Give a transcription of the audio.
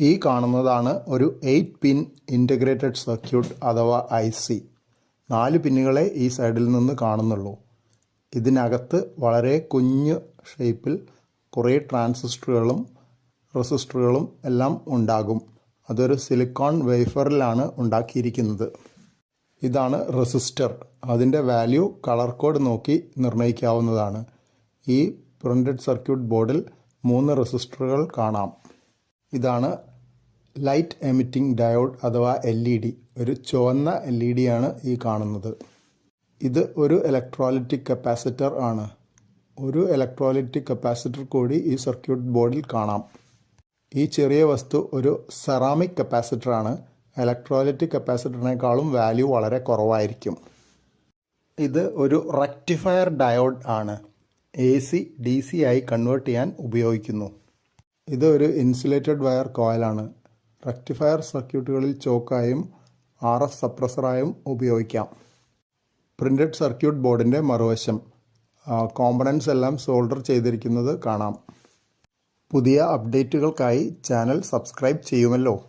ഈ കാണുന്നതാണ് ഒരു എയ്റ്റ് പിൻ ഇന്റഗ്രേറ്റഡ് സർക്യൂട്ട് അഥവാ ഐ സി നാല് പിന്നുകളെ ഈ സൈഡിൽ നിന്ന് കാണുന്നുള്ളൂ. ഇതിനകത്ത് വളരെ കുഞ്ഞ് ഷേപ്പിൽ കുറേ ട്രാൻസിസ്റ്ററുകളും റെസിസ്റ്ററുകളും എല്ലാം ഉണ്ടാകും. അതൊരു സിലിക്കോൺ വേഫറിലാണ് ഉണ്ടാക്കിയിരിക്കുന്നത്. ഇതാണ് റെസിസ്റ്റർ. അതിന്റെ വാല്യൂ കളർ കോഡ് നോക്കി നിർണയിക്കാവുന്നതാണ്. ഈ പ്രിന്റഡ് സർക്യൂട്ട് ബോർഡിൽ മൂന്ന് റെസിസ്റ്ററുകൾ കാണാം. ഇതാണ് ലൈറ്റ് എമിറ്റിംഗ് ഡയോഡ് അഥവാ എൽ ഇ ഡി. ഒരു ചുവന്ന എൽ ഇ ഡി ആണ് ഈ കാണുന്നത്. ഇത് ഒരു ഇലക്ട്രോലിറ്റിക് കപ്പാസിറ്റർ ആണ്. ഒരു ഇലക്ട്രോലിറ്റിക് കപ്പാസിറ്റർ കൂടി ഈ സർക്യൂട്ട് ബോർഡിൽ കാണാം. ഈ ചെറിയ വസ്തു ഒരു സെറാമിക് കപ്പാസിറ്റർ ആണ്. ഇലക്ട്രോലിറ്റിക് കപ്പാസിറ്ററിനേക്കാളും വാല്യൂ വളരെ കുറവായിരിക്കും. ഇത് ഒരു റെക്ടിഫയർ ഡയോഡ് ആണ്. എ സി ഡി സി ആയി കൺവേർട്ട് ചെയ്യാൻ ഉപയോഗിക്കുന്നു. ഇത് ഒരു ഇൻസുലേറ്റഡ് വയർ കോയിലാണ് റെക്ടിഫയർ സർക്യൂട്ടുകളിൽ ചോക്കായും ആർ എഫ് സപ്രസറായും ഉപയോഗിക്കാം. പ്രിന്റഡ് സർക്യൂട്ട് ബോർഡിന്റെ മറുവശം. കോമ്പണൻസ് എല്ലാം സോൾഡർ ചെയ്തിരിക്കുന്നത് കാണാം. പുതിയ അപ്ഡേറ്റുകൾക്കായി ചാനൽ സബ്സ്ക്രൈബ് ചെയ്യുമല്ലോ.